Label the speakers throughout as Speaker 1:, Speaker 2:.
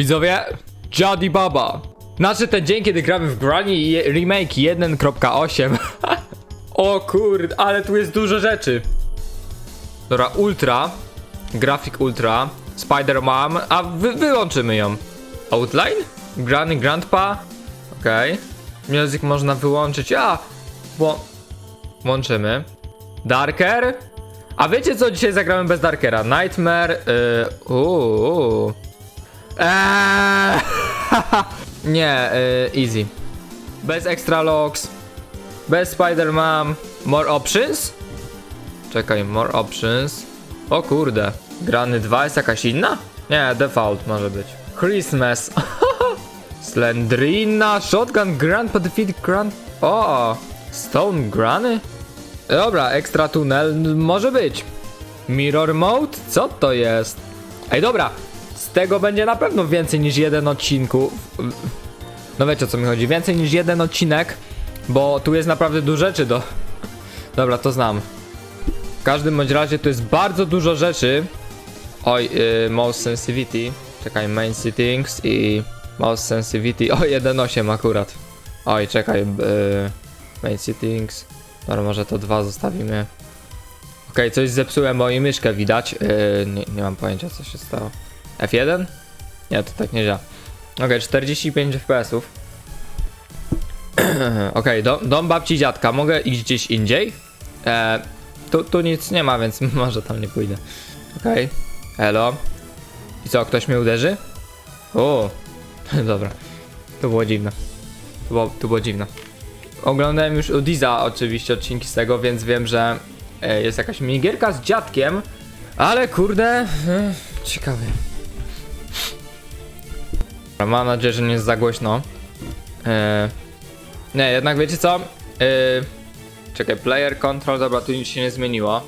Speaker 1: Widzowie, Jadi Baba. Znaczy ten dzień, kiedy gramy w Granny Remake 1.8. o kurde, ale tu jest dużo rzeczy. Dobra, Ultra. Grafik Ultra. Spider-Man. A wy wyłączymy ją. Outline? Granny Grandpa. Okej. Music można wyłączyć. A! Wło włączymy. Darker. A wiecie co dzisiaj zagramy bez Darkera? Nightmare. Yy, uuu. Eee, nie, y, easy. Bez extra logs. Bez Spider-Man. More options? Czekaj, more options. O kurde. Grany 2 jest jakaś inna? Nie, default może być. Christmas. Slendrina, Shotgun, Grandpa Defeat, Grand... O! Stone Granny? Dobra, extra tunel może być. Mirror Mode? Co to jest? Ej, dobra. Tego będzie na pewno więcej niż jeden odcinku. No wiecie o co mi chodzi. Więcej niż jeden odcinek, bo tu jest naprawdę dużo rzeczy do... Dobra, to znam. W każdym bądź razie tu jest bardzo dużo rzeczy. Oj, y, mouse sensitivity. Czekaj, main settings i mouse sensitivity. O, 1.8 akurat. Oj, czekaj, y, main settings. Dobra, może to dwa zostawimy. Okej, coś zepsułem, i myszkę widać. Yy, nie, nie mam pojęcia, co się stało. F1? Nie, to tak nie działa. Okej, 45 FPS-ów. Okej, dom, dom babci dziadka. Mogę iść gdzieś indziej? E, tu, tu nic nie ma, więc może tam nie pójdę. Okej, elo. I co, ktoś mnie uderzy? O, dobra. To było dziwne. To było, to było dziwne. Oglądałem już u Diza oczywiście odcinki z tego, więc wiem, że e, jest jakaś minigierka z dziadkiem, ale kurde, e, ciekawe. Mam nadzieję, że nie jest za głośno. E, nie, jednak wiecie co? E, czekaj, player control, dobra, tu nic się nie zmieniło.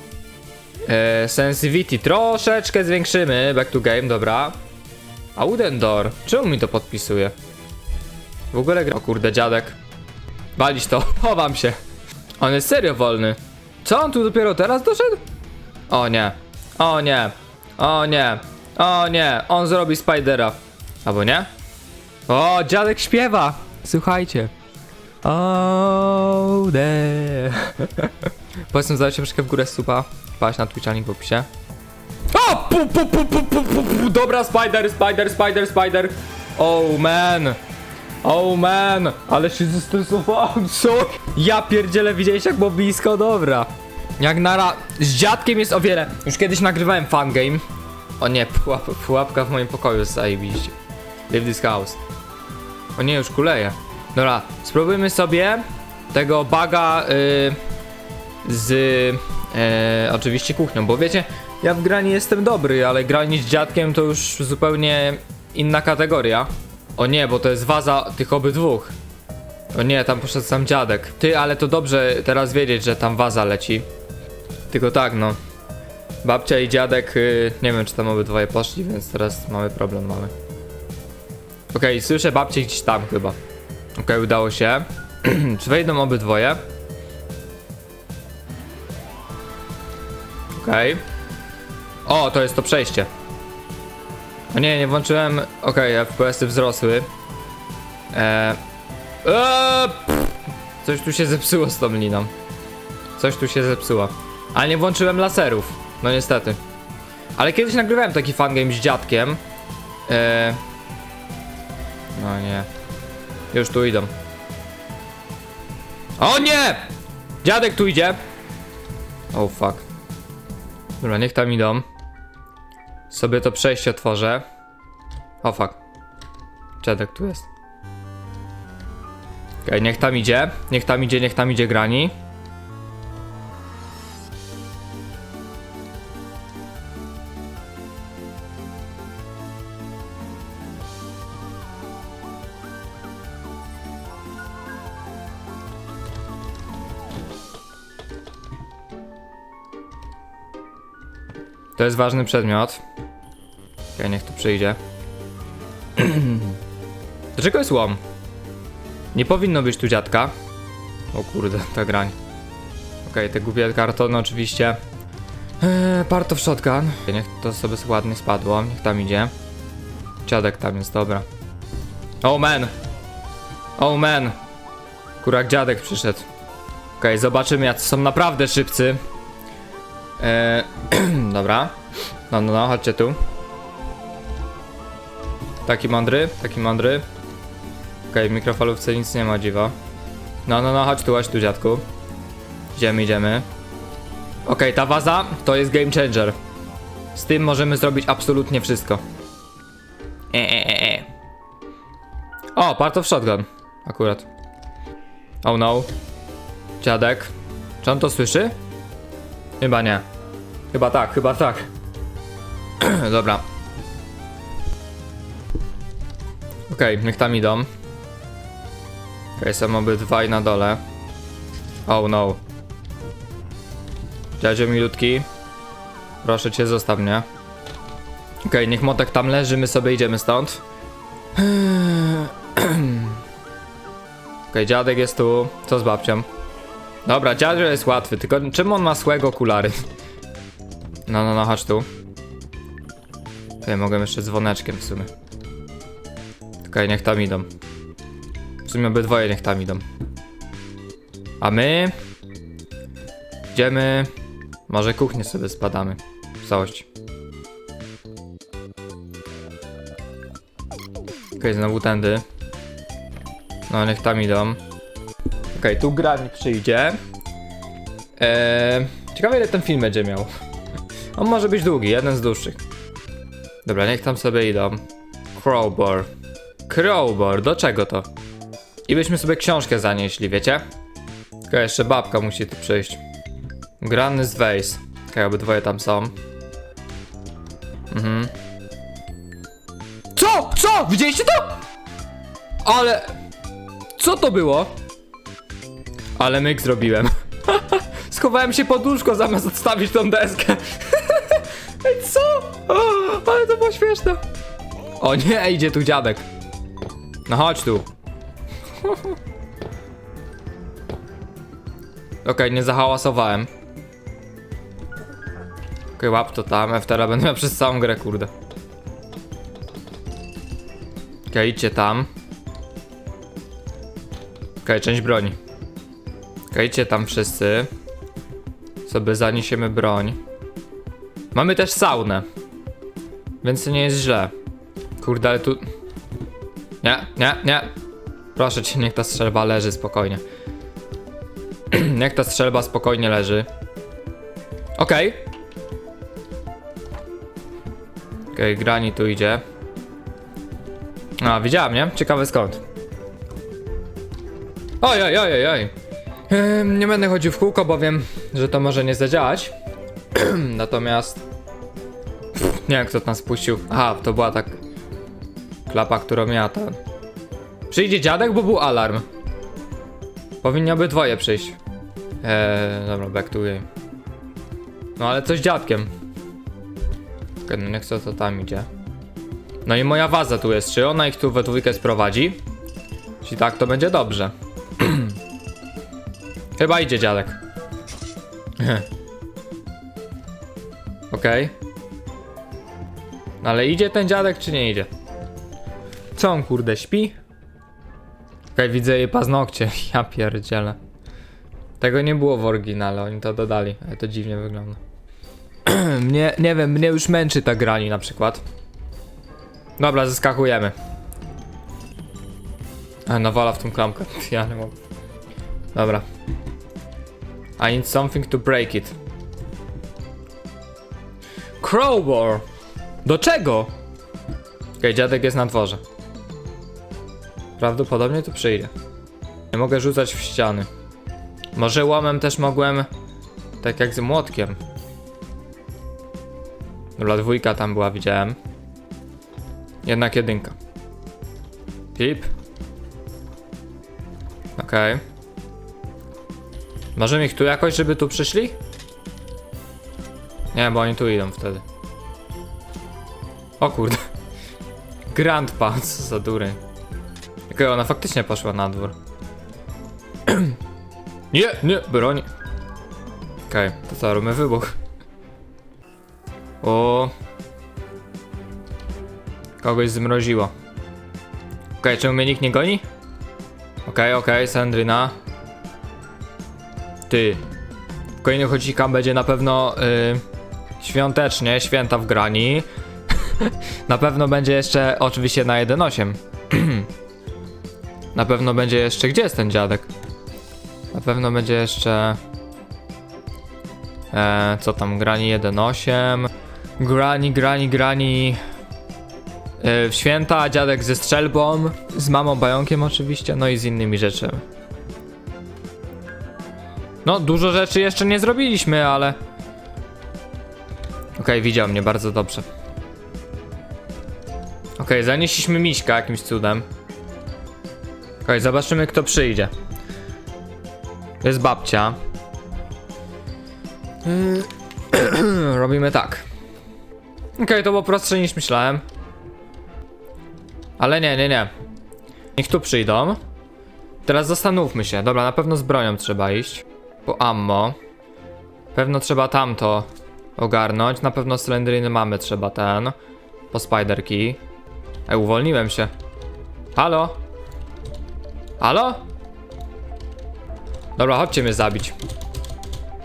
Speaker 1: E, sensitivity troszeczkę zwiększymy, back to game, dobra. A wooden door, czemu mi to podpisuje? W ogóle gra... O kurde, dziadek. Walić to, chowam się. On jest serio wolny. Co on tu dopiero teraz doszedł? O nie. O nie. O nie. O nie. On zrobi Spidera. Albo nie? O, dziadek śpiewa. Słuchajcie. O, de. Powiedzmy, zadać troszkę w górę supa. Patrz na Twitcha, link w opisie. O! Pu, pu, pu, pu, pu, pu, pu. Dobra, Spider, Spider, Spider, Spider. Oh man. Oh man, ale się zestresowałem, co? Ja pierdzielę, widziałeś jak było blisko, dobra. Jak nara... Z dziadkiem jest o wiele... Już kiedyś nagrywałem fangame. O nie, pułap, pułapka w moim pokoju jest zajebiście. Leave this house. O nie, już kuleje. Dobra, spróbujmy sobie tego baga y, z y, oczywiście kuchnią, bo wiecie, ja w grani jestem dobry, ale granie z dziadkiem to już zupełnie inna kategoria. O nie, bo to jest waza tych obydwóch. O nie, tam poszedł sam dziadek. Ty, ale to dobrze teraz wiedzieć, że tam waza leci. Tylko tak, no. Babcia i dziadek, y, nie wiem czy tam obydwoje poszli, więc teraz mamy problem mały. Okej, słyszę babcię gdzieś tam chyba. Okej, udało się. czy wejdą obydwoje? Okej. O, to jest to przejście. O nie, nie włączyłem. Okej, FPS-y wzrosły. Eee. Eee. Coś tu się zepsuło z tą liną. Coś tu się zepsuło. Ale nie włączyłem laserów. No niestety. Ale kiedyś nagrywałem taki fangame z dziadkiem. Eee. No nie. Już tu idą. O nie! Dziadek tu idzie. Oh fuck. Dobra, niech tam idą. Sobie to przejście otworzę. O fuck. Dziadek tu jest. Okej, niech tam idzie. Niech tam idzie, niech tam idzie grani. To jest ważny przedmiot. Okej, niech tu przyjdzie. Dlaczego jest łom? Nie powinno być tu dziadka. O kurde, ta grań. Okej, te głupie kartony oczywiście. Eee, part of shotgun. Niech to sobie ładnie spadło, niech tam idzie. dziadek tam jest, dobra. Oh man! Oh man! Kurak dziadek przyszedł. Okej, zobaczymy jacy są naprawdę szybcy. Eee, dobra. No, no, no, chodźcie tu. Taki mądry, taki mądry. Okej, w mikrofalówce nic nie ma dziwa. No, no, no, chodź tu, chodź tu, dziadku. Idziemy, idziemy. Okej, ta waza to jest game changer. Z tym możemy zrobić absolutnie wszystko. E, e, e, e. O, part of shotgun. Akurat. Oh no. Dziadek. Czy on to słyszy? Chyba nie. Chyba tak, chyba tak. Dobra. Okej, niech tam idą. Okej, okay, są obydwaj na dole. Oh no. Dziadzio milutki. Proszę cię, zostaw mnie. Okej, niech motek tam leży, my sobie idziemy stąd. Okej, dziadek jest tu. Co z babcią? Dobra, dziadzio jest łatwy, tylko czym on ma złego okulary? No, no, no, chodź tu. Okej, mogę jeszcze dzwoneczkiem w sumie. Okej, niech tam idą. W sumie obydwoje niech tam idą. A my... Idziemy... Może kuchnię sobie spadamy. W całości. Okej, znowu tędy. No, niech tam idą. Okej, tu grani przyjdzie. Eee, ciekawe ile ten film będzie miał. On może być długi, jeden z dłuższych. Dobra, niech tam sobie idą. Crowbar. Crowbar, do czego to? I byśmy sobie książkę zanieśli, wiecie? Tylko jeszcze babka musi tu przyjść. Grany z Vase. Okej, obydwoje tam są. Mhm. Co? Co? Widzieliście to? Ale... Co to było? Ale myk zrobiłem. Schowałem się pod łóżko zamiast odstawić tą deskę. Ej, co? O, ale to było śmieszne. O nie, idzie tu dziadek. No chodź tu. Okej, nie zahałasowałem. Okej, łap to tam, Eftera będę miał przez całą grę, kurde. Okej, idźcie tam. Okej, część broni. Idźcie tam wszyscy. Sobie zaniesiemy broń. Mamy też saunę. Więc to nie jest źle. Kurde, ale tu... Nie, nie, nie. Proszę cię, niech ta strzelba leży spokojnie. niech ta strzelba spokojnie leży. Okej. Okej, grani tu idzie. A, widziałem, nie? Ciekawe skąd. Oj, oj, oj, oj, oj. Nie będę chodził w kółko, bo wiem, że to może nie zadziałać. Natomiast... Nie wiem, kto tam spuścił. Aha, to była tak... Klapa, którą miała ten... Przyjdzie dziadek, bo był alarm. Powinni obydwoje przyjść. Eee, dobra, back to game. No ale coś dziadkiem. Okej, no niech co to tam idzie. No i moja waza tu jest. Czy ona ich tu we dwójkę sprowadzi? Jeśli tak, to będzie dobrze. Chyba idzie dziadek. Okej. No ale idzie ten dziadek, czy nie idzie? Co on kurde śpi? Okej, widzę jej paznokcie. Ja pierdzielę. Tego nie było w oryginale, oni to dodali, ale to dziwnie wygląda. mnie, nie wiem, mnie już męczy ta grani na przykład. Dobra, zeskakujemy. A, nawala w tą klamkę. Ja nie mogę. Dobra. I need something to break it. Crowbar! Do czego? Okej, dziadek jest na dworze. Prawdopodobnie tu przyjdzie. Nie mogę rzucać w ściany. Może łomem też mogłem... Tak jak z młotkiem. Dobra, dwójka tam była, widziałem. Jednak jedynka. Pip. Okej. Okay. Możemy ich tu jakoś, żeby tu przyszli? Nie, bo oni tu idą wtedy. O kurde. Grandpa, co za dury. Okej, ona faktycznie poszła na dwór. nie, nie, broń. Okej, to co, robimy wybuch. O. Kogoś zmroziło. Okej, czemu mnie nikt nie goni? Okej, okej, Sandrina. Ty. W kolejnych odcinkach będzie na pewno y, świątecznie, święta w grani. na pewno będzie jeszcze, oczywiście na 1.8. na pewno będzie jeszcze, gdzie jest ten dziadek? Na pewno będzie jeszcze... E, co tam, grani 1.8. Grani, grani, grani... E, święta, dziadek ze strzelbą, z mamą bająkiem oczywiście, no i z innymi rzeczami. No, dużo rzeczy jeszcze nie zrobiliśmy, ale... Okej, widział mnie bardzo dobrze. Okej, zanieśliśmy miśka jakimś cudem. Okej, zobaczymy kto przyjdzie. Jest babcia. Robimy tak. Okej, to było prostsze niż myślałem. Ale nie, nie, nie. Niech tu przyjdą. Teraz zastanówmy się. Dobra, na pewno z bronią trzeba iść. Po ammo. Pewno trzeba tamto ogarnąć. Na pewno cylindryny mamy trzeba ten. Po spiderki. Ej, uwolniłem się. Halo? Halo? Dobra, chodźcie mnie zabić.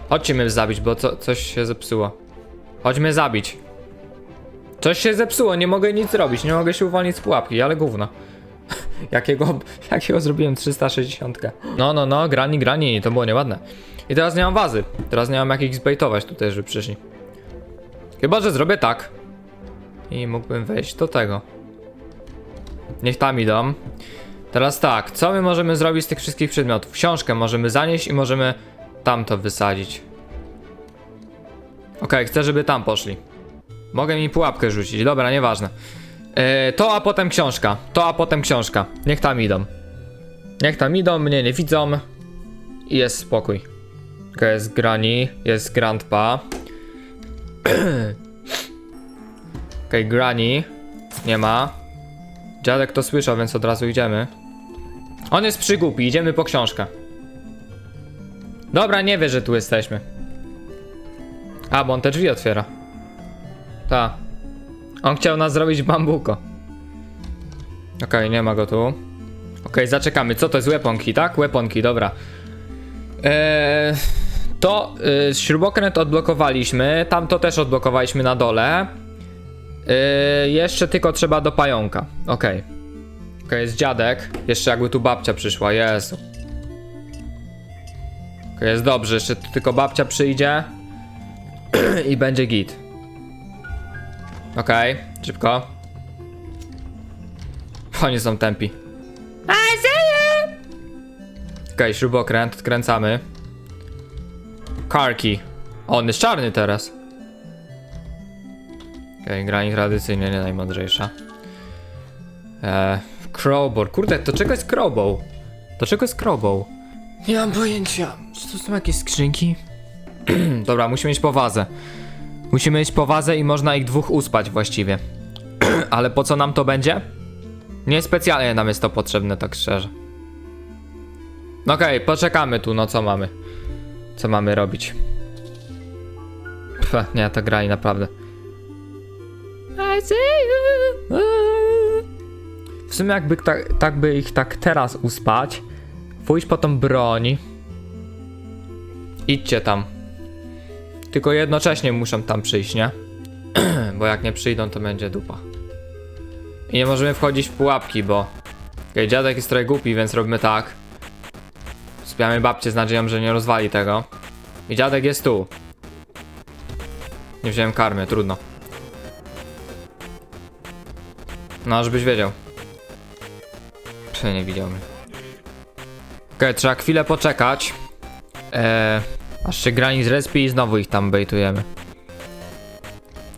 Speaker 1: Chodźcie mnie zabić, bo co, coś się zepsuło. Chodź mnie zabić. Coś się zepsuło, nie mogę nic zrobić, nie mogę się uwolnić z pułapki, ale gówno. Jakiego, jakiego zrobiłem 360. No, no, no, grani, grani, to było nieładne. I teraz nie mam wazy. Teraz nie mam jak ich zbejtować tutaj, żeby przyszli. Chyba, że zrobię tak. I mógłbym wejść do tego. Niech tam idą. Teraz tak, co my możemy zrobić z tych wszystkich przedmiotów? Książkę możemy zanieść i możemy tamto wysadzić. Okej, chcę, żeby tam poszli. Mogę mi pułapkę rzucić, dobra, nieważne. Yy, to, a potem książka. To, a potem książka. Niech tam idą. Niech tam idą, mnie nie widzą. I jest spokój. Jest Granny, jest Grandpa. Okej, Granny. Nie ma. Dziadek to słyszał, więc od razu idziemy. On jest przygłupi, idziemy po książkę. Dobra, nie wie, że tu jesteśmy. A, bo on te drzwi otwiera. Ta. On chciał nas zrobić bambuko. Okej, nie ma go tu. Okej, zaczekamy. Co to jest weaponki, tak? Weaponki, dobra. Eee, to y, śrubokręt odblokowaliśmy. Tamto też odblokowaliśmy na dole. Eee, jeszcze tylko trzeba do pająka. Okej. Okej, jest dziadek. Jeszcze jakby tu babcia przyszła. Jezu. Okej, jest dobrze. Jeszcze tylko babcia przyjdzie. I będzie git. Okej, szybko. Oni są tempi. Okej, śrubokręt, odkręcamy. Karki. O, on jest czarny teraz. Okej, granik tradycyjnie, nie najmądrzejsza. Eee, crowbar. Kurde, do czego jest crowbar? Do czego jest crowbar? Nie mam pojęcia. Czy to są jakieś skrzynki? Dobra, musimy mieć powazę. Musimy mieć powazę i można ich dwóch uspać właściwie. Ale po co nam to będzie? Niespecjalnie nam jest to potrzebne, tak szczerze. No Okej, poczekamy tu, no co mamy? Co mamy robić? Pff, nie, ta gra i naprawdę. I see you. W sumie jakby tak, tak by ich tak teraz uspać, pójść po tą broń. Idźcie tam. Tylko jednocześnie muszą tam przyjść, nie? bo jak nie przyjdą, to będzie dupa. I nie możemy wchodzić w pułapki, bo... Okay, dziadek jest trochę głupi, więc robimy tak. Spiamy babcię z nadzieją, że nie rozwali tego. I dziadek jest tu. Nie wziąłem karmy, trudno. No, żebyś wiedział. Prze nie widział mnie. Okej, trzeba chwilę poczekać. Eee, aż się grani z respi i znowu ich tam bejtujemy.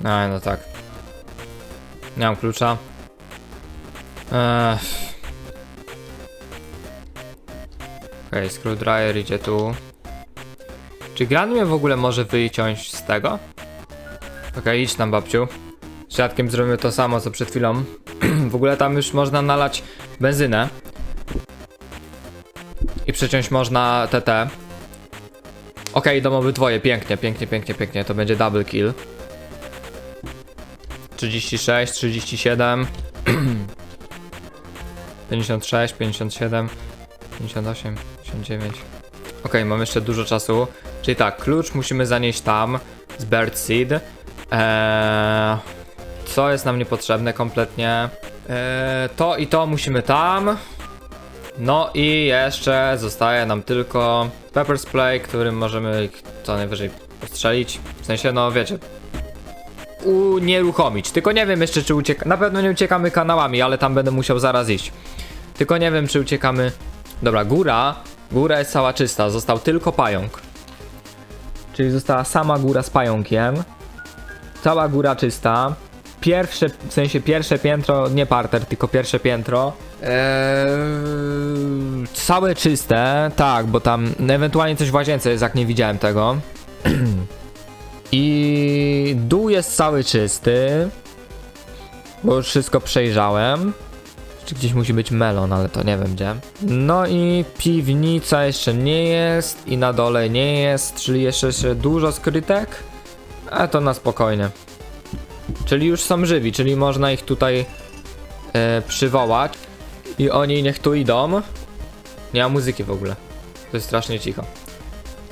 Speaker 1: No, no tak. Nie mam klucza. Eee. Okej, screwdriver idzie tu. Czy Gran mnie w ogóle może wyciąć z tego? Okej, okay, idź tam babciu. Z dziadkiem zrobimy to samo co przed chwilą. w ogóle tam już można nalać benzynę. I przeciąć można TT. Okej, okay, idą obydwoje, pięknie, pięknie, pięknie, pięknie, to będzie double kill. 36, 37. 56, 57, 58, 59. Okej, mam jeszcze dużo czasu. Czyli tak, klucz musimy zanieść tam z Birdseed. Eee, co jest nam niepotrzebne kompletnie? Eee, to i to musimy tam. No i jeszcze zostaje nam tylko Pepper Spray, którym możemy co najwyżej postrzelić. W sensie, no wiecie, unieruchomić. Tylko nie wiem jeszcze, czy ucieka. Na pewno nie uciekamy kanałami, ale tam będę musiał zaraz iść. Tylko nie wiem, czy uciekamy. Dobra, góra. Góra jest cała czysta, został tylko pająk. Czyli została sama góra z pająkiem. Cała góra czysta. Pierwsze, w sensie pierwsze piętro, nie parter, tylko pierwsze piętro. Eee, całe czyste, tak, bo tam ewentualnie coś w łazience jest, jak nie widziałem tego. I dół jest cały czysty. Bo już wszystko przejrzałem. Czy gdzieś musi być melon, ale to nie wiem gdzie. No i piwnica jeszcze nie jest. I na dole nie jest. Czyli jeszcze, jeszcze dużo skrytek. A to na spokojnie. Czyli już są żywi, czyli można ich tutaj e, przywołać. I oni niech tu idą. Nie ma muzyki w ogóle. To jest strasznie cicho.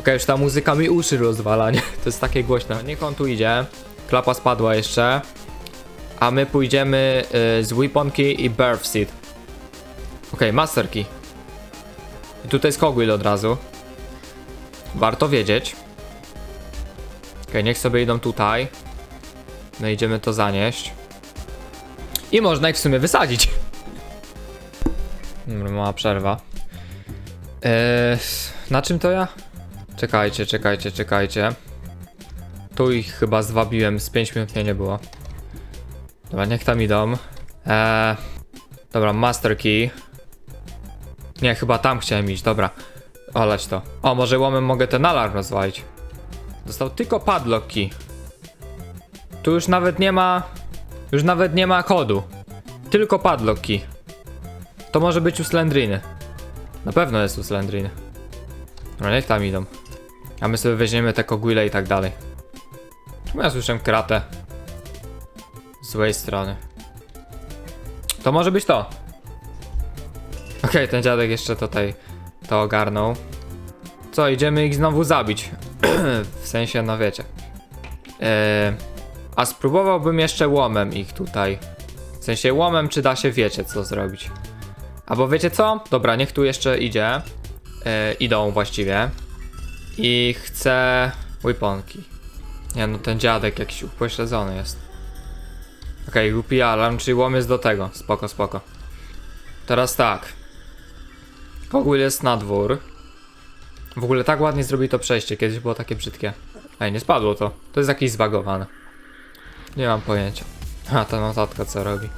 Speaker 1: Okej, już ta muzyka mi uszy rozwala, nie? To jest takie głośne. Niech on tu idzie. Klapa spadła jeszcze. A my pójdziemy y, z Weaponki i Birth Seed. Okej, Master Key. I tutaj jest Cogwheel od razu. Warto wiedzieć. Okej, niech sobie idą tutaj. No idziemy to zanieść. I można ich w sumie wysadzić. Dobra, mała przerwa. Eee, na czym to ja? Czekajcie, czekajcie, czekajcie. Tu ich chyba zwabiłem, z 5 minut mnie nie było. Dobra, niech tam idą. Eee, dobra, master key. Nie, chyba tam chciałem iść, dobra. Olać to. O, może łomem mogę ten alarm rozwalić. Został tylko padlock key. Tu już nawet nie ma... Już nawet nie ma kodu. Tylko padlock key. To może być u Slendriny. Na pewno jest u Slendriny. No niech tam idą. A my sobie weźmiemy te kogwile i tak dalej. Czemu ja słyszę kratę? Z złej strony. To może być to. Okej, ten dziadek jeszcze tutaj to ogarnął. Co, idziemy ich znowu zabić. w sensie, no wiecie. Eee, a spróbowałbym jeszcze łomem ich tutaj. W sensie łomem, czy da się wiecie co zrobić. Albo wiecie co? Dobra, niech tu jeszcze idzie. E, idą właściwie. I chcę weaponki. Nie no, ten dziadek jakiś upośledzony jest. Okej, okay, głupi alarm, czyli łom jest do tego. Spoko, spoko. Teraz tak. Kogwheel jest na dwór. W ogóle tak ładnie zrobili to przejście, kiedyś było takie brzydkie. Ej, nie spadło to. To jest jakieś zbagowane. Nie mam pojęcia. A, ta notatka co robi.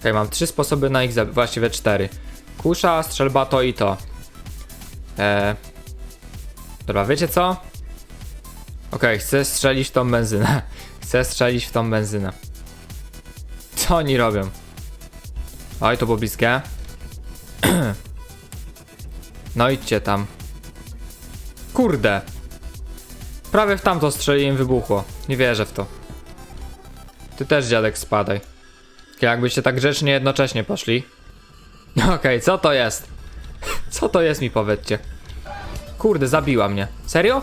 Speaker 1: Okay, mam trzy sposoby na ich zabić, właściwie cztery. Kusza, strzelba, to i to. Eee. Dobra, wiecie co? Okay, chcę strzelić w tą benzynę. Chcę strzelić w tą benzynę. Co oni robią? Oj, to było bliskie. No idźcie tam. Kurde. Prawie w tamto strzeliłem wybuchło. Nie wierzę w to. Ty też dziadek spadaj. Jakbyście tak grzecznie jednocześnie poszli. Okej, okay, co to jest? Co to jest mi powiedzcie? Kurde, zabiła mnie. Serio?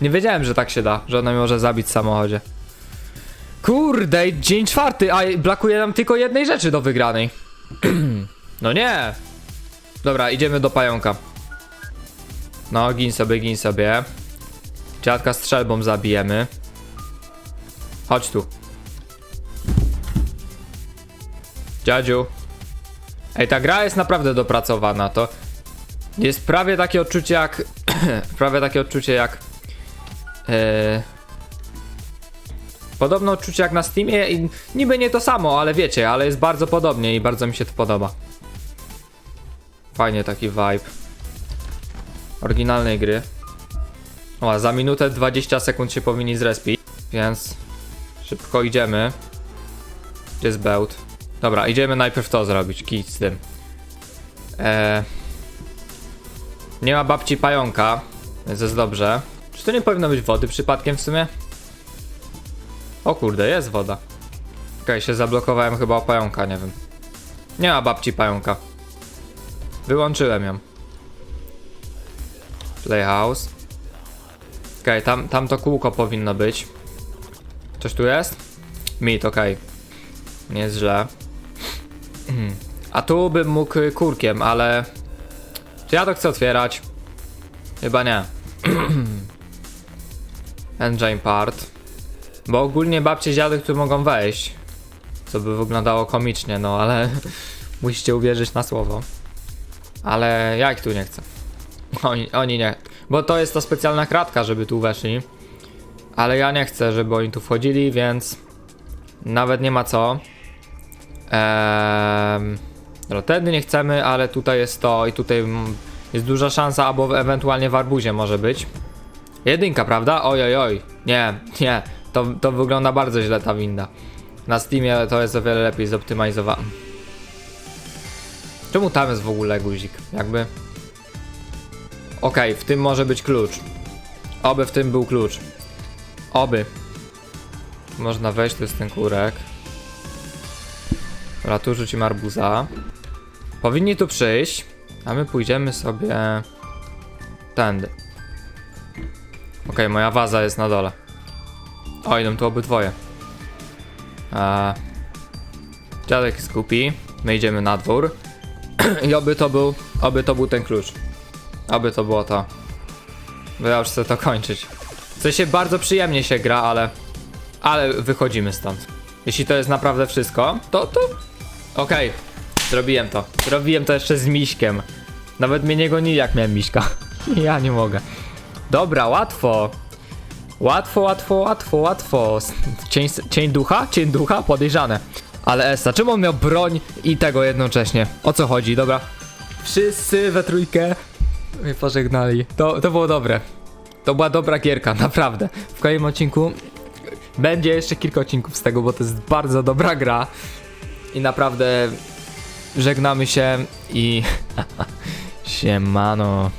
Speaker 1: Nie wiedziałem, że tak się da, że ona mnie może zabić w samochodzie. Kurde, dzień czwarty, a brakuje nam tylko jednej rzeczy do wygranej. no nie. Dobra, idziemy do pająka. No, gin sobie, gin sobie. Dziadka strzelbą zabijemy. Chodź tu. Dziadziu. Ej, ta gra jest naprawdę dopracowana, to jest prawie takie odczucie jak, prawie takie odczucie jak, e, podobne odczucie jak na Steamie i niby nie to samo, ale wiecie, ale jest bardzo podobnie i bardzo mi się to podoba. Fajnie taki vibe. Oryginalnej gry. O, za minutę 20 sekund się powinni zrespić, więc szybko idziemy. Gdzie jest bełt? Dobra, idziemy najpierw to zrobić, kit z tym. Eee, nie ma babci pająka, więc jest dobrze. Czy to nie powinno być wody przypadkiem w sumie? O kurde, jest woda. Okej, okay, się zablokowałem chyba o pająka, nie wiem. Nie ma babci pająka. Wyłączyłem ją. Playhouse. Okej, tam, tam to kółko powinno być. Coś tu jest? Mit, okej. Nie jest źle. A tu bym mógł kurkiem, ale... Czy ja to chcę otwierać? Chyba nie. Engine part. Bo ogólnie babcie dziadek tu mogą wejść. Co by wyglądało komicznie, no ale... Musicie uwierzyć na słowo. Ale ja ich tu nie chcę. Oni, oni nie. Bo to jest ta specjalna kratka, żeby tu weszli. Ale ja nie chcę, żeby oni tu wchodzili, więc... Nawet nie ma co. Eee, wtedy nie chcemy, ale tutaj jest to i tutaj jest duża szansa, albo ewentualnie w arbuzie może być. Jedynka, prawda? Oj, oj, oj. Nie, nie. To, to wygląda bardzo źle ta winda. Na Steamie to jest o wiele lepiej zoptymalizowane. Czemu tam jest w ogóle guzik? Jakby... Okej, w tym może być klucz. Oby w tym był klucz. Oby. Można wejść, to jest ten kurek. Dobra, tu rzucimy arbuza. Powinni tu przyjść, a my pójdziemy sobie tędy. Okej, moja waza jest na dole. O, idą tu obydwoje. Eee, dziadek skupi, my idziemy na dwór. I oby to był, oby to był ten klucz. Oby to było to. Bo ja już chcę to kończyć. W sensie bardzo przyjemnie się gra, ale... Ale wychodzimy stąd. Jeśli to jest naprawdę wszystko, to to... Okej, zrobiłem to. Zrobiłem to jeszcze z miśkiem. Nawet mnie nie gonili jak miałem miśka. ja nie mogę. Dobra, łatwo. Łatwo, łatwo, łatwo, łatwo. Cień, cień ducha? Cień ducha? Podejrzane. Ale Esa, czemu on miał broń i tego jednocześnie? O co chodzi? Dobra. Wszyscy we trójkę mnie pożegnali. To, to było dobre. To była dobra gierka, naprawdę. W kolejnym odcinku będzie jeszcze kilka odcinków z tego, bo to jest bardzo dobra gra. I naprawdę żegnamy się i siemano.